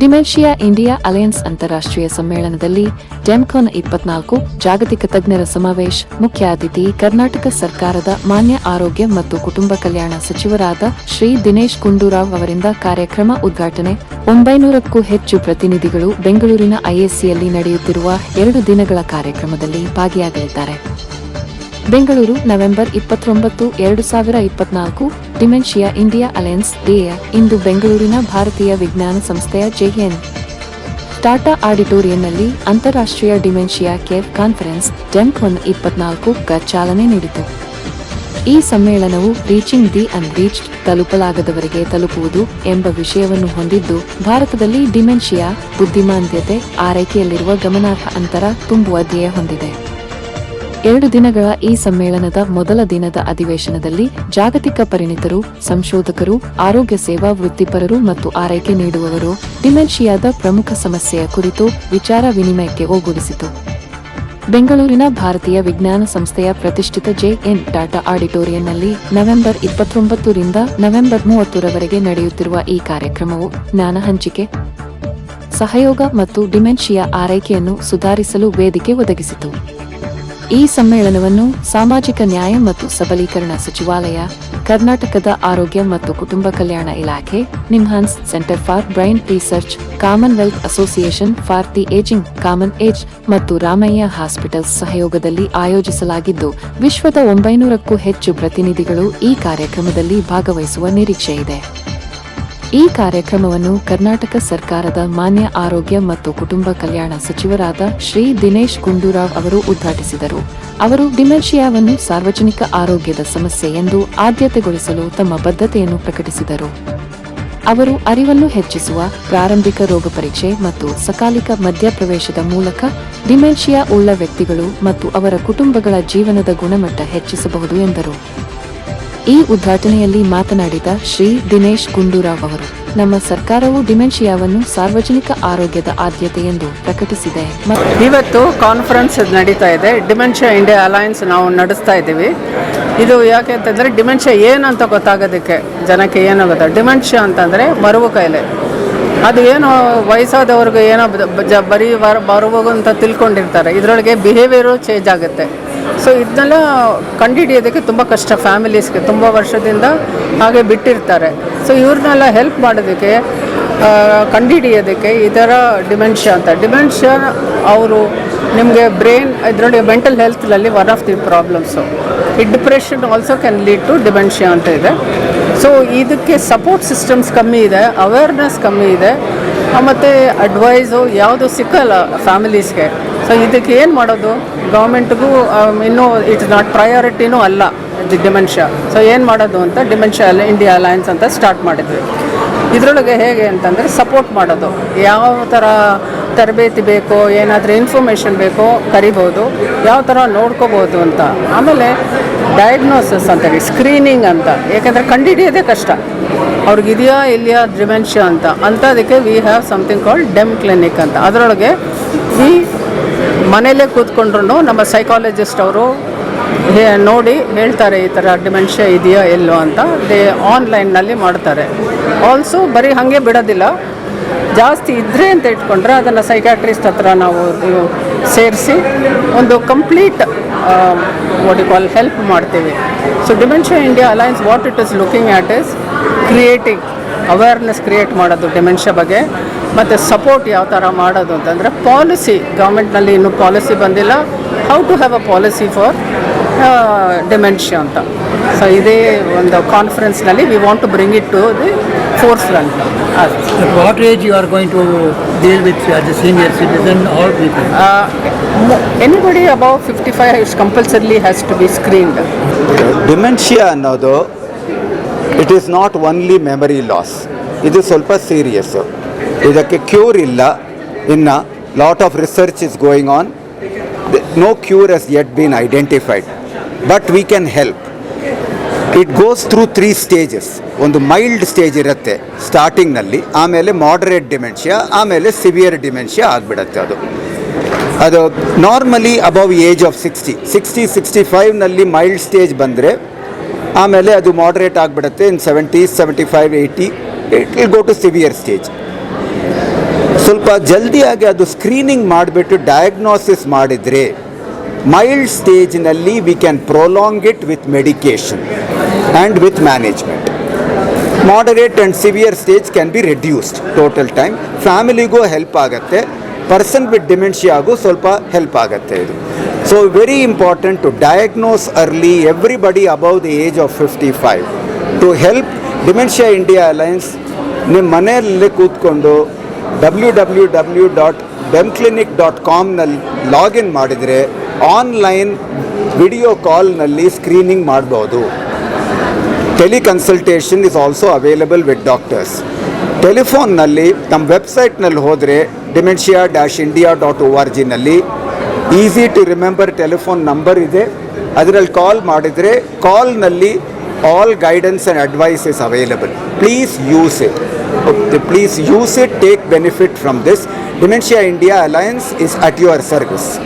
Dementia India alliance ಅಂತಾರಾಷ್ಟ್ರೀಯ ಸಮ್ಮೇಳನದಲ್ಲಿ ಡೆಮ್ಕಾನ್ ಇಪ್ಪತ್ನಾಲ್ಕು, ಜಾಗತಿಕ ತಜ್ಞರ ಸಮಾವೇಶ ಮುಖ್ಯ ಅತಿಥಿ ಕರ್ನಾಟಕ ಸರ್ಕಾರದ ಮಾನ್ಯ ಆರೋಗ್ಯ ಮತ್ತು ಕುಟುಂಬ ಕಲ್ಯಾಣ ಸಚಿವರಾದ ಶ್ರೀ ದಿನೇಶ್ ಗುಂಡೂರಾವ್ ಅವರಿಂದ ಕಾರ್ಯಕ್ರಮ ಉದ್ಘಾಟನೆ. ಒಂಬೈನೂರಕ್ಕೂ ಹೆಚ್ಚು ಪ್ರತಿನಿಧಿಗಳು ಬೆಂಗಳೂರಿನ ಐಎಸ್ಸಿಯಲ್ಲಿ ನಡೆಯುತ್ತಿರುವ ಎರಡು ದಿನಗಳ ಕಾರ್ಯಕ್ರಮದಲ್ಲಿ ಭಾಗಿಯಾಗಲಿದ್ದಾರೆ. ಬೆಂಗಳೂರು, ನವೆಂಬರ್ ಇಪ್ಪತ್ತೊಂಬತ್ತು, ಎರಡು ಸಾವಿರ ಇಪ್ಪತ್ನಾಲ್ಕು, ಡಿಮೆನ್ಷಿಯಾ ಇಂಡಿಯಾ ಅಲಯನ್ಸ್ ಡೇಯ, ಇಂದು ಬೆಂಗಳೂರಿನ ಭಾರತೀಯ ವಿಜ್ಞಾನ ಸಂಸ್ಥೆಯ ಜೆಎನ್. ಟಾಟಾ ಆಡಿಟೋರಿಯಂನಲ್ಲಿ ಅಂತಾರಾಷ್ಟ್ರೀಯ ಡಿಮೆನ್ಷಿಯಾ ಕೇರ್ ಕಾನ್ಫರೆನ್ಸ್ ಡೆಮ್ಕೊನ್ ಇಪ್ಪತ್ನಾಲ್ಕು ಗ ಚಾಲನೆ ನೀಡಿತು. ಈ ಸಮ್ಮೇಳನವು ರೀಚಿಂಗ್ ದಿ ಅನ್ರೀಚ್ಡ್ ತಲುಪಲಾಗದವರಿಗೆ ತಲುಪುವುದು ಎಂಬ ವಿಷಯವನ್ನು ಹೊಂದಿದ್ದು, ಭಾರತದಲ್ಲಿ ಡಿಮೆನ್ಷಿಯಾ, ಬುದ್ಧಿಮಾಂದ್ಯತೆ, ಆರೈಕೆಯಲ್ಲಿರುವ ಗಮನಾರ್ಹ ಅಂತರ ತುಂಬುವ ಧ್ಯೇಯ ಹೊಂದಿದೆ. ಎರಡು ದಿನಗಳ ಈ ಸಮ್ಮೇಳನದ ಮೊದಲ ದಿನದ ಅಧಿವೇಶನದಲ್ಲಿ ಜಾಗತಿಕ ಪರಿಣಿತರು, ಸಂಶೋಧಕರು, ಆರೋಗ್ಯ ಸೇವಾ ವೃತ್ತಿಪರರು ಮತ್ತು ಆರೈಕೆ ನೀಡುವವರು ಡಿಮೆನ್ಷಿಯಾದ ಪ್ರಮುಖ ಸಮಸ್ಯೆಯ ಕುರಿತು ವಿಚಾರ ವಿನಿಮಯಕ್ಕೆ ಒಗ್ಗೂಡಿಸಿತು. ಬೆಂಗಳೂರಿನ ಭಾರತೀಯ ವಿಜ್ಞಾನ ಸಂಸ್ಥೆಯ ಪ್ರತಿಷ್ಠಿತ ಜೆಎನ್ ಟಾಟಾ ಆಡಿಟೋರಿಯಂನಲ್ಲಿ ನವೆಂಬರ್ ಇಪ್ಪತ್ತೊಂಬತ್ತರಿಂದ ನವೆಂಬರ್ ಮೂವತ್ತರವರೆಗೆ ನಡೆಯುತ್ತಿರುವ ಈ ಕಾರ್ಯಕ್ರಮವು ಜ್ಞಾನ ಹಂಚಿಕೆ, ಸಹಯೋಗ ಮತ್ತು ಡಿಮೆನ್ಷಿಯಾ ಆರೈಕೆಯನ್ನು ಸುಧಾರಿಸಲು ವೇದಿಕೆ ಒದಗಿಸಿತು. ಈ ಸಮ್ಮೇಳನವನ್ನು ಸಾಮಾಜಿಕ ನ್ಯಾಯ ಮತ್ತು ಸಬಲೀಕರಣ ಸಚಿವಾಲಯ, ಕರ್ನಾಟಕದ ಆರೋಗ್ಯ ಮತ್ತು ಕುಟುಂಬ ಕಲ್ಯಾಣ ಇಲಾಖೆ, NIMHANS centre for brain research, commonwealth association for the ageing, common age ಮತ್ತು ರಾಮಯ್ಯ ಹಾಸ್ಪಿಟಲ್ಸ್ ಸಹಯೋಗದಲ್ಲಿ ಆಯೋಜಿಸಲಾಗಿದ್ದು, ವಿಶ್ವದ ಒಂಬೈನೂರಕ್ಕೂ ಹೆಚ್ಚು ಪ್ರತಿನಿಧಿಗಳು ಈ ಕಾರ್ಯಕ್ರಮದಲ್ಲಿ ಭಾಗವಹಿಸುವ ನಿರೀಕ್ಷೆ ಇದೆ ಈ ಕಾರ್ಯಕ್ರಮವನ್ನು ಕರ್ನಾಟಕ ಸರ್ಕಾರದ ಮಾನ್ಯ ಆರೋಗ್ಯ ಮತ್ತು ಕುಟುಂಬ ಕಲ್ಯಾಣ ಸಚಿವರಾದ ಶ್ರೀ ದಿನೇಶ್ ಗುಂಡೂರಾವ್ ಅವರು ಉದ್ಘಾಟಿಸಿದರು. ಅವರು ಡಿಮೆನ್ಷಿಯಾವನ್ನು ಸಾರ್ವಜನಿಕ ಆರೋಗ್ಯದ ಸಮಸ್ಯೆ ಎಂದು ಆದ್ಯತೆಗೊಳಿಸಲು ತಮ್ಮ ಬದ್ಧತೆಯನ್ನು ಪ್ರಕಟಿಸಿದರು. ಅವರು ಅರಿವನ್ನು ಹೆಚ್ಚಿಸುವ ಪ್ರಾರಂಭಿಕ ರೋಗ ಪರೀಕ್ಷೆ ಮತ್ತು ಸಕಾಲಿಕ ಮಧ್ಯಪ್ರವೇಶದ ಮೂಲಕ ಡಿಮೆನ್ಷಿಯಾ ಉಳ್ಳ ವ್ಯಕ್ತಿಗಳು ಮತ್ತು ಅವರ ಕುಟುಂಬಗಳ ಜೀವನದ ಗುಣಮಟ್ಟ ಹೆಚ್ಚಿಸಬಹುದು ಎಂದರು. ಈ ಉದ್ಘಾಟನೆಯಲ್ಲಿ ಮಾತನಾಡಿದ ಶ್ರೀ ದಿನೇಶ್ ಗುಂಡೂರಾವ್ ಅವರು, ನಮ್ಮ ಸರ್ಕಾರವು ಡಿಮೆನ್ಷಿಯಾವನ್ನು ಸಾರ್ವಜನಿಕ ಆರೋಗ್ಯದ ಆದ್ಯತೆ ಎಂದು ಪ್ರಕಟಿಸಿದೆ. ಇವತ್ತು ಕಾನ್ಫರೆನ್ಸ್ ನಡೀತಾ ಇದೆ. ಡಿಮೆನ್ಷಿಯಾ ಇಂಡಿಯಾ ಅಲಯನ್ಸ್ ನಾವು ನಡೆಸ್ತಾ ಇದ್ದೀವಿ. ಇದು ಯಾಕೆ ಅಂತಂದರೆ ಡಿಮೆನ್ಷಿಯಾ ಏನಂತ ಗೊತ್ತಾಗೋದಕ್ಕೆ ಜನಕ್ಕೆ ಏನಾಗುತ್ತೆ ಗೊತ್ತಾ ಡಿಮೆನ್ಷಿಯಾ ಅಂತಂದರೆ ಮರುವು ಕಾಯಿಲೆ ಅದು ಏನು ವಯಸ್ಸಾದವ್ರಿಗೆ ಏನೋ ಬರೀ ಬರುವಾಗ ಅಂತ ತಿಳ್ಕೊಂಡಿರ್ತಾರೆ. ಇದರೊಳಗೆ ಬಿಹೇವಿಯರು ಚೇಂಜ್ ಆಗುತ್ತೆ. ಸೊ ಇದನ್ನೆಲ್ಲ ಕಂಡುಹಿಡಿಯೋದಕ್ಕೆ ತುಂಬ ಕಷ್ಟ. ಫ್ಯಾಮಿಲೀಸ್ಗೆ ತುಂಬ ವರ್ಷದಿಂದ ಹಾಗೆ ಬಿಟ್ಟಿರ್ತಾರೆ. ಸೊ ಇವ್ರನ್ನೆಲ್ಲ ಹೆಲ್ಪ್ ಮಾಡೋದಕ್ಕೆ ಕಂಡುಹಿಡಿಯೋದಕ್ಕೆ ಈ ಥರ ಡಿಮೆನ್ಷಿಯಾ ಅಂತ. ಡಿಮೆನ್ಷಿಯಾ ಅವರು ನಿಮಗೆ ಬ್ರೈನ್ ಇದರಲ್ಲಿ ಮೆಂಟಲ್ ಹೆಲ್ತ್ನಲ್ಲಿ ಒನ್ ಆಫ್ ದಿ ಪ್ರಾಬ್ಲಮ್ಸು ಈ depression also can lead to dementia ಅಂತ ಇದೆ. ಸೊ ಇದಕ್ಕೆ ಸಪೋರ್ಟ್ ಸಿಸ್ಟಮ್ಸ್ ಕಮ್ಮಿ ಇದೆ ಅವೇರ್ನೆಸ್ ಕಮ್ಮಿ ಇದೆ. ಮತ್ತು ಅಡ್ವೈಸು ಯಾವುದು ಸಿಕ್ಕಲ್ಲ ಫ್ಯಾಮಿಲೀಸ್ಗೆ ಸೊ ಇದಕ್ಕೆ ಏನು ಮಾಡೋದು? ಗೌರ್ಮೆಂಟ್ಗೂ ಇನ್ನೂ ಇಟ್ಸ್ ನಾಟ್ ಪ್ರಯಾರಿಟಿನೂ ಅಲ್ಲ ಡಿಮೆನ್ಷಿಯಾ ಸೊ ಏನು ಮಾಡೋದು ಅಂತ ಡಿಮೆನ್ಷಿಯಾ ಇಂಡಿಯಾ ಅಲಯನ್ಸ್ ಅಂತ ಸ್ಟಾರ್ಟ್ ಮಾಡಿದ್ವಿ. ಇದರೊಳಗೆ ಹೇಗೆ ಅಂತಂದರೆ ಸಪೋರ್ಟ್ ಮಾಡೋದು. ಯಾವ ಥರ ತರಬೇತಿ ಬೇಕೋ, ಏನಾದರೂ ಇನ್ಫಾರ್ಮೇಷನ್ ಬೇಕೋ, ಕರಿಬೋದು. ಯಾವ ಥರ ನೋಡ್ಕೋಬೋದು ಅಂತ. ಆಮೇಲೆ ಡಯಾಗ್ನೋಸಿಸ್ ಅಂತೀವಿ ಸ್ಕ್ರೀನಿಂಗ್ ಅಂತ. ಯಾಕೆಂದರೆ ಕಂಡುಹಿಡಿಯೋದೇ ಕಷ್ಟ. ಅವ್ರಿಗಿದೆಯಾ ಇಲ್ಲಿಯಾ ಡಿಮೆನ್ಷಿಯಾ ಅಂತ. ಅಂಥದಕ್ಕೆ we have something called dem clinic ಅಂತ. ಅದರೊಳಗೆ ಈ ಮನೇಲೇ ಕೂತ್ಕೊಂಡ್ರು ನಮ್ಮ ಸೈಕಾಲಜಿಸ್ಟ್ ಅವರು ನೋಡಿ ಹೇಳ್ತಾರೆ ಈ ಥರ ಡಿಮೆನ್ಷಿಯಾ ಇದೆಯಾ ಎಲ್ಲೋ ಅಂತ. ದೇ ಆನ್ಲೈನ್ನಲ್ಲಿ ಮಾಡ್ತಾರೆ. ಆಲ್ಸೋ ಬರೀ ಹಾಗೆ ಬಿಡೋದಿಲ್ಲ. ಜಾಸ್ತಿ ಇದ್ದರೆ ಅಂತ ಇಟ್ಕೊಂಡ್ರೆ ಅದನ್ನು ಸೈಕ್ಯಾಟ್ರಿಸ್ಟ್ ಹತ್ರ ನಾವು ಸೇರಿಸಿ ಒಂದು ಕಂಪ್ಲೀಟ್ ವಾಟ್ ಕಾಲ್ ಹೆಲ್ಪ್ ಮಾಡ್ತೀವಿ. So dementia India alliance what it is looking at is creating awareness create ಮಾಡೋದು ಡಿಮೆನ್ಷಿಯಾ ಬಗ್ಗೆ. ಮತ್ತು ಸಪೋರ್ಟ್ ಯಾವ ಥರ ಮಾಡೋದು ಅಂತಂದರೆ ಪಾಲಿಸಿ ಗೌರ್ಮೆಂಟ್ನಲ್ಲಿ ಇನ್ನೂ ಪಾಲಿಸಿ ಬಂದಿಲ್ಲ. How to have a policy for dementia ಅಂತ. ಸೊ ಇದೇ ಒಂದು ಕಾನ್ಫರೆನ್ಸ್ನಲ್ಲಿ we want to bring it to the force front what age you are going to deal with deal with as a senior citizen or people? Anybody above fifty five is compulsorily has to be screened dementia ಅನ್ನೋದು it is not only memory loss ಇದು ಸ್ವಲ್ಪ serious ಇದಕ್ಕೆ cure ಇಲ್ಲ. ಇನ್ನು lot of research is going on no cure as yet been identified but we can help it goes through three stages ಒಂದು mild stage ಇರುತ್ತೆ ಸ್ಟಾರ್ಟಿಂಗ್ನಲ್ಲಿ ಆಮೇಲೆ moderate dementia ಆಮೇಲೆ ಸಿವಿಯರ್ ಡಿಮೆನ್ಷಿಯಾ ಆಗಿಬಿಡುತ್ತೆ ಅದು. ಅದು normally above age of sixty sixty sixty ಫೈವ್ನಲ್ಲಿ mild stage ಬಂದರೆ, ಆಮೇಲೆ ಅದು ಮಾಡ್ರೇಟ್ ಆಗಿಬಿಡುತ್ತೆ. In seventy seventy five eighty it will go to severe stage ಸ್ವಲ್ಪ ಜಲ್ದಿಯಾಗಿ ಅದು ಸ್ಕ್ರೀನಿಂಗ್ ಮಾಡಿಬಿಟ್ಟು ಡಯಾಗ್ನೋಸಿಸ್ ಮಾಡಿದರೆ mild ಸ್ಟೇಜ್ನಲ್ಲಿ we can prolong it with medication and with management moderate and severe stage can be reduced total time ಫ್ಯಾಮಿಲಿಗೂ help ಆಗುತ್ತೆ. Person with ಡಿಮೆನ್ಷಿಯಾಗೂ ಸ್ವಲ್ಪ help ಆಗುತ್ತೆ ಇದು. So very important to diagnose early everybody above the age of fifty five to help dementia India alliance ನಿಮ್ಮ ಮನೆಯಲ್ಲೇ ಕೂತ್ಕೊಂಡು W W W dot demclinic dot ಕಾಮ್ನಲ್ಲಿ login ಮಾಡಿದರೆ online video ಕಾಲ್ನಲ್ಲಿ ಸ್ಕ್ರೀನಿಂಗ್ ಮಾಡ್ಬೋದು. Teleconsultation is also available with doctors ಟೆಲಿಫೋನ್ನಲ್ಲಿ ನಮ್ಮ ವೆಬ್ಸೈಟ್ನಲ್ಲಿ ಹೋದರೆ dementia dash India dot O R ಜಿನಲ್ಲಿ easy to remember telephone number ಇದೆ. ಅದರಲ್ಲಿ ಕಾಲ್ ಮಾಡಿದರೆ ಕಾಲ್ನಲ್ಲಿ all guidance and advice is available please use it please use it, take benefit from this. Dementia India Alliance is at your service.